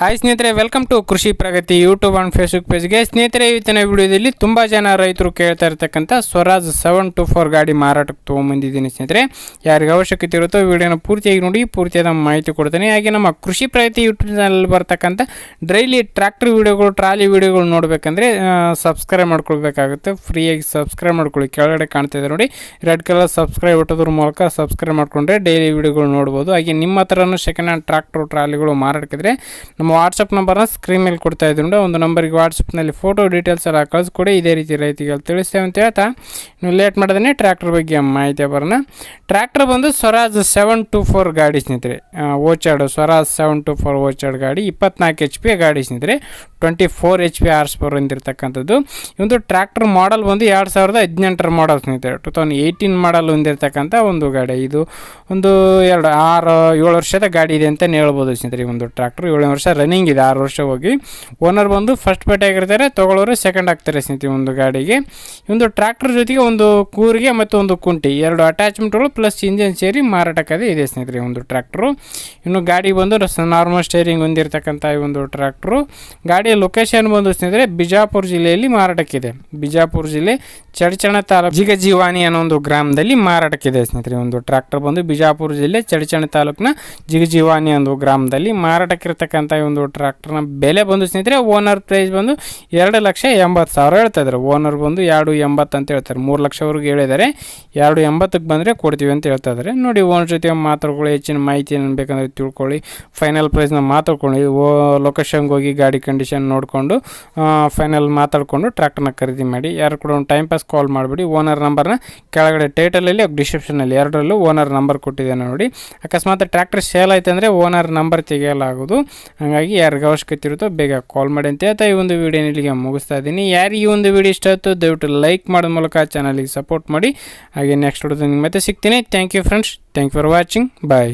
Hi ಸ್ನೇಹಿತರೆ welcome to Krishi Pragati YouTube and Facebook ಪೇಜ್ಗೆ ಸ್ನೇಹಿತರೆ, ಇವತ್ತಿನ ವಿಡಿಯೋದಲ್ಲಿ ತುಂಬ ಜನ ರೈತರು ಕೇಳ್ತಾ ಇರ್ತಕ್ಕಂಥ ಸ್ವರಾಜ್ ಸೆವೆನ್ ಟು ಫೋರ್ ಗಾಡಿ ಮಾರಾಟಕ್ಕೆ ತೊಗೊಂಬಂದಿದ್ದೀನಿ ಸ್ನೇಹಿತರೆ. ಯಾರಿಗೆ ಅವಶ್ಯಕತೆ ಇರುತ್ತೋ ವಿಡಿಯೋನ ಪೂರ್ತಿಯಾಗಿ ನೋಡಿ, ಪೂರ್ತಿಯಾದ ಮಾಹಿತಿ ಕೊಡ್ತೇನೆ. ಹಾಗೆ ನಮ್ಮ ಕೃಷಿ ಪ್ರಗತಿ ಯೂಟ್ಯೂಬ್ ಚಾನಲ್ ಬರ್ತಕ್ಕಂಥ ಡೈಲಿ ಟ್ರ್ಯಾಕ್ಟರ್ ವಿಡಿಯೋಗಳು ಟ್ರಾಲಿ ವೀಡಿಯೋಗಳು ನೋಡಬೇಕಂದ್ರೆ ಸಬ್ಸ್ಕ್ರೈಬ್ ಮಾಡ್ಕೊಳ್ಬೇಕಾಗುತ್ತೆ. ಫ್ರೀಯಾಗಿ ಸಬ್ಸ್ಕ್ರೈಬ್ ಮಾಡ್ಕೊಳ್ಳಿ. ಕೆಳಗಡೆ ಕಾಣ್ತಿದೆ ನೋಡಿ ರೆಡ್ ಕಲರ್ ಸಬ್ಸ್ಕ್ರೈಬ್ ಒಟ್ಟೋದ್ರ ಮೂಲಕ ಸಬ್ಸ್ಕ್ರೈಬ್ ಮಾಡಿಕೊಂಡ್ರೆ ಡೈಲಿ ವೀಡಿಯೋಗಳು ನೋಡ್ಬೋದು. ಹಾಗೆ ನಿಮ್ಮ ಹತ್ರನೂ ಸೆಕೆಂಡ್ ಹ್ಯಾಂಡ್ ಟ್ರಾಕ್ಟರ್ ಟ್ರಾಲಿಗಳು ಮಾರಾಟಕ್ಕಿದ್ರೆ, ನಮ್ಮ ವಾಟ್ಸಪ್ ನಂಬರ್ನ ಸ್ಕ್ರೀನ್ ಮೇಲೆ ಕೊಡ್ತಾ ನೋಡಿ ಒಂದು ನಂಬರಿಗೆ ವಾಟ್ಸಪ್ನಲ್ಲಿ ಫೋಟೋ ಡೀಟೇಲ್ಸ್ ಎಲ್ಲ ಕಳಿಸ್ಕೊಡಿ, ಇದೇ ರೀತಿ ರೈತಿಗೆ ತಿಳಿಸ್ತೇವೆ ಅಂತ ಹೇಳ್ತಾ. ನೀವು ಲೇಟ್ ಮಾಡಿದ್ರೆ ಟ್ರ್ಯಾಕ್ಟರ್ ಬಗ್ಗೆ ಮಾಹಿತಿ ಬರೋಣ. ಟ್ರ್ಯಾಕ್ಟರ್ ಬಂದು ಸ್ವರಾಜ್ ಸೆವೆನ್ ಟು ಫೋರ್ ಗಾಡಿ ಸ್ನೇಹಿತರೆ. ಓಚಾಡು ಸ್ವರಾಜ್ ಸೆವೆನ್ ಟು ಫೋರ್ ಓಚಾಡ್ ಗಾಡಿ, ಇಪ್ಪತ್ನಾಲ್ಕು ಎಚ್ ಪಿ ಗಾಡಿ ಸ್ನೇಹಿತರೆ. Twenty four H P horse power ಹೊಂದಿರತಕ್ಕಂಥದ್ದು. ಒಂದು ಟ್ರ್ಯಾಕ್ಟರ್ ಮಾಡಲ್ ಬಂದು ಎರಡು ಸಾವಿರದ ಹದಿನೆಂಟರ ಮಾಡಲ್ ಸ್ನೇಹಿತರೆ. ಟು ತೌಸಂಡ್ ಏಯ್ಟೀನ್ ಮಾಡಲ್ ಹೊಂದಿರತಕ್ಕಂಥ ಒಂದು ಗಾಡಿ. ಇದು ಒಂದು ಎರಡು ಆರು ಏಳು ವರ್ಷದ ಗಾಡಿ ಇದೆ ಅಂತಲೇ ಹೇಳ್ಬೋದು ಸ್ನೇಹಿತರೆ ಒಂದು ಟ್ರ್ಯಾಕ್ಟರ್ ಏಳು ವರ್ಷ ರನ್ನಿಂಗ್ ಇದೆ ಆರು ವರ್ಷ ಹೋಗಿ. ಓನರ್ ಬಂದು ಫಸ್ಟ್ ಪೇಟೆ ಆಗಿರ್ತಾರೆ, ತೊಗೊಳ್ಳೋರು ಸೆಕೆಂಡ್ ಆಗ್ತಾರೆ ಸ್ನೇಹಿತರೆ ಒಂದು ಗಾಡಿಗೆ. ಒಂದು ಟ್ರ್ಯಾಕ್ಟರ್ ಜೊತೆಗೆ ಒಂದು ಕೂರಿಗೆ ಮತ್ತು ಒಂದು ಕುಂಟಿ, ಎರಡು ಅಟ್ಯಾಚ್ಮೆಂಟ್ಗಳು ಪ್ಲಸ್ ಇಂಜಿನ್ ಸೇರಿ ಮಾರಾಟಕ್ಕದೆ ಇದೆ ಸ್ನೇಹಿತರೆ ಒಂದು ಟ್ರ್ಯಾಕ್ಟ್ರು ಇನ್ನು ಗಾಡಿ ಬಂದು ನಾರ್ಮಲ್ ಸ್ಟೇರಿಂಗ್ ಹೊಂದಿರತಕ್ಕಂಥ ಈ ಒಂದು ಟ್ರ್ಯಾಕ್ಟ್ರು ಗಾಡಿಯ ಲೊಕೇಶನ್ ಬಂದು ಸ್ನೇಹಿತರೆ ಬಿಜಾಪುರ ಜಿಲ್ಲೆಯಲ್ಲಿ ಮಾರಾಟಕ್ಕಿದೆ. ಬಿಜಾಪುರ ಜಿಲ್ಲೆ ಚಡಚಣ ತಾಲೂಕು ಜಿಗಜೀವಾನಿ ಅನ್ನೋ ಒಂದು ಗ್ರಾಮದಲ್ಲಿ ಮಾರಾಟಕ್ಕಿದೆ ಸ್ನೇಹಿತರೆ ಒಂದು ಟ್ರ್ಯಾಕ್ಟರ್ ಬಂದು ಬಿಜಾಪುರ ಜಿಲ್ಲೆ ಚಡಚಣ ತಾಲೂಕಿನ ಜಿಗಜೀವಾನಿ ಅನ್ನೋ ಗ್ರಾಮದಲ್ಲಿ ಮಾರಾಟಕ್ಕಿರ್ತಕ್ಕಂಥ ಒಂದು ಟ್ರ್ಯಾಕ್ಟರ್ನ ಬೆಲೆ ಬಂದು ಸ್ನೇಹಿತರೆ ಓನರ್ ಪ್ರೈಸ್ ಬಂದು ಎರಡು ಲಕ್ಷ ಎಂಬತ್ತು ಸಾವಿರ ಹೇಳ್ತಾ ಇದ್ದಾರೆ. ಓನರ್ ಬಂದು ಎರಡು ಎಂಬತ್ತು ಅಂತ ಹೇಳ್ತಾರೆ ಮೂರು ಲಕ್ಷವರೆಗೂ ಹೇಳಿದ್ದಾರೆ. ಎರಡು ಎಂಬತ್ತಕ್ಕೆ ಬಂದರೆ ಕೊಡ್ತೀವಿ ಅಂತ ಹೇಳ್ತಾ ಇದ್ದಾರೆ. ನೋಡಿ, ಓನರ್ ಜೊತೆ ಮಾತಾಡ್ಕೊಳ್ಳಿ, ಹೆಚ್ಚಿನ ಮಾಹಿತಿ ಏನು ಬೇಕಂದ್ರೆ ತಿಳ್ಕೊಳ್ಳಿ. ಫೈನಲ್ ಪ್ರೈಸ್ನ ಮಾತಾಡ್ಕೊಳ್ಳಿ. ಓ ಲೊಕೇಶನ್ಗೆ ಹೋಗಿ ಗಾಡಿ ಕಂಡೀಷನ್ ನೋಡಿಕೊಂಡು ಫೈನಲ್ ಮಾತಾಡಿಕೊಂಡು ಟ್ರ್ಯಾಕ್ಟರ್ನ ಖರೀದಿ ಮಾಡಿ. ಯಾರು ಕೂಡ ಒಂದು ಟೈಮ್ ಪಾಸ್ ಕಾಲ್ ಮಾಡಿಬಿಡಿ. ಓನರ್ ನಂಬರ್ನ ಕೆಳಗಡೆ ಟೈಟಲಲ್ಲಿ ಡಿಸ್ಕ್ರಿಪ್ಷನಲ್ಲಿ ಎರಡರಲ್ಲೂ ಓನರ್ ನಂಬರ್ ಕೊಟ್ಟಿದ್ದೇನೆ ನೋಡಿ. ಅಕಸ್ಮಾತ್ ಟ್ರ್ಯಾಕ್ಟರ್ ಸೇಲ್ ಆಯ್ತು ಅಂದರೆ ಓನರ್ ನಂಬರ್ ತೆಗೆಯಲಾಗೋದು ಹಾಗಾಗಿ ಯಾರಿಗೆ ಅವಶ್ಯಕತೆ ಇರುತ್ತೋ ಬೇಗ ಕಾಲ್ ಮಾಡಿ ಅಂತ ಹೇಳ್ತಾ ಈ ಒಂದು ವಿಡಿಯೋನ ಇಲ್ಲಿಗೆ ಮುಗಿಸ್ತಾ ಇದ್ದೀನಿ. ಯಾರು ಈ ಒಂದು ವಿಡಿಯೋ ಇಷ್ಟ ಆಯಿತು ದಯವಿಟ್ಟು ಲೈಕ್ ಮಾಡೋದ ಮೂಲಕ ಚಾನಲಿಗೆ ಸಪೋರ್ಟ್ ಮಾಡಿ. ಹಾಗೆ ನೆಕ್ಸ್ಟ್ ವಿಡಿಯೋದಲ್ಲಿ ಮತ್ತೆ ಸಿಗ್ತೀನಿ. Thank you friends thank you for watching bye